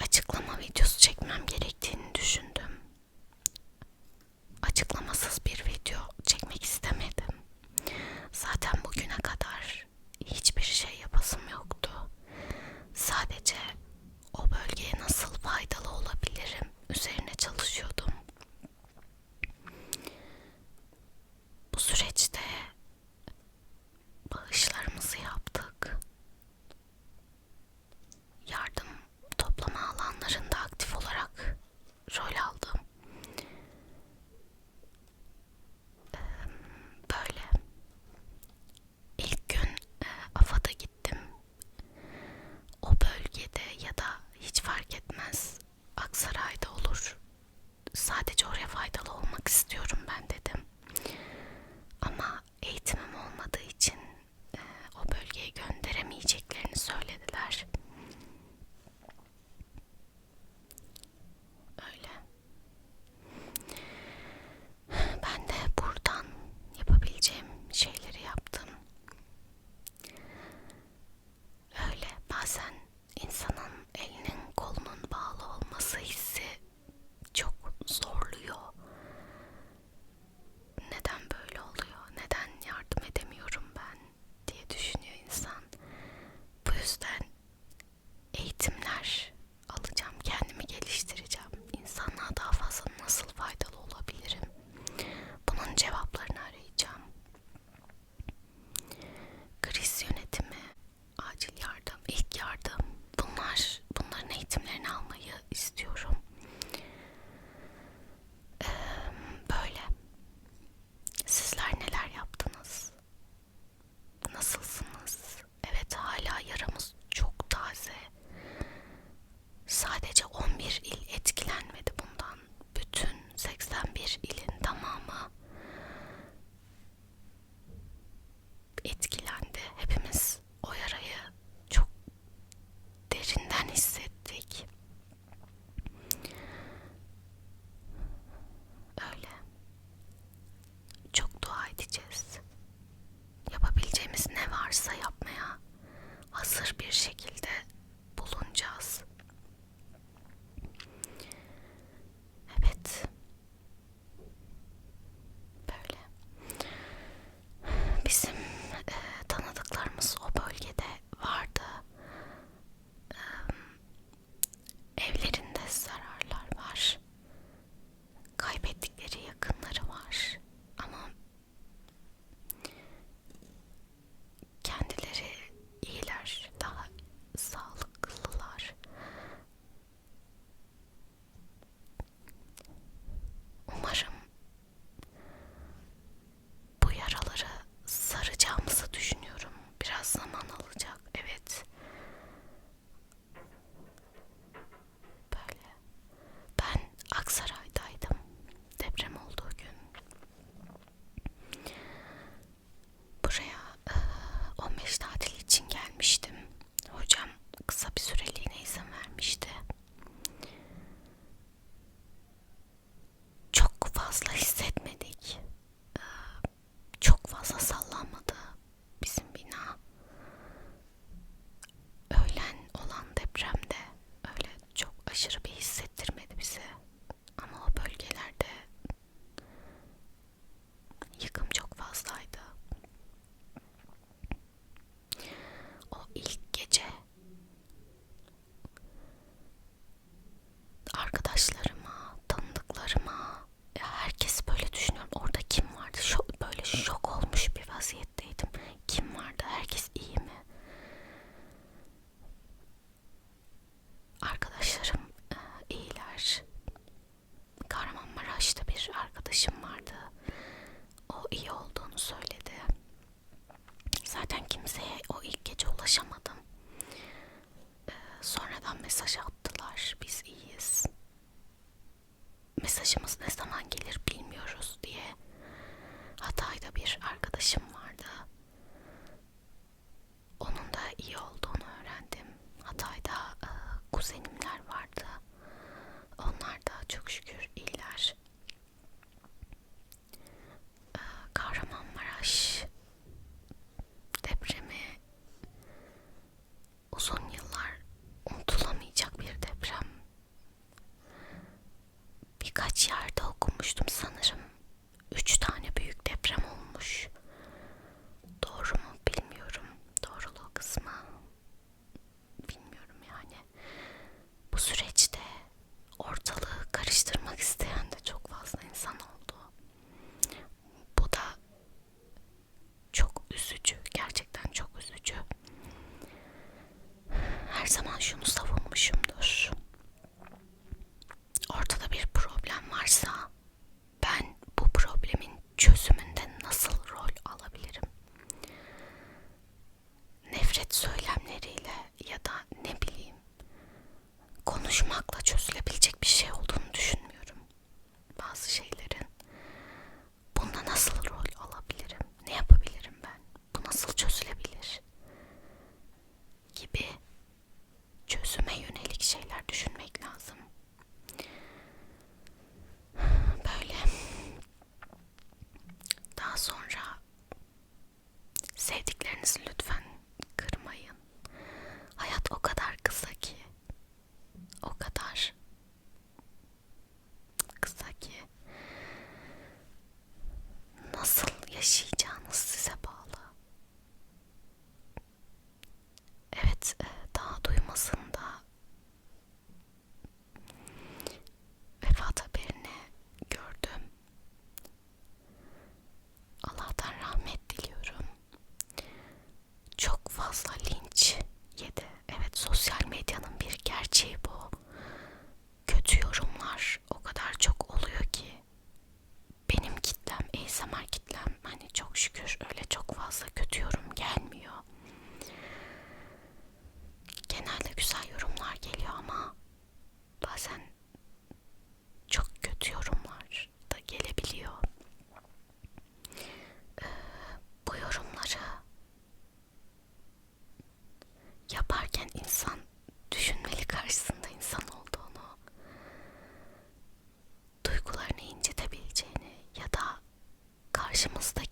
açıklama videosu çekmem gerekiyor. fazla sallanmadı. mesaj attı. söylemleriyle ya da ne bileyim konuşmakla çözülebilecek bir şey olduğunu düşünmüyorum. Bazı şey karşımızdaki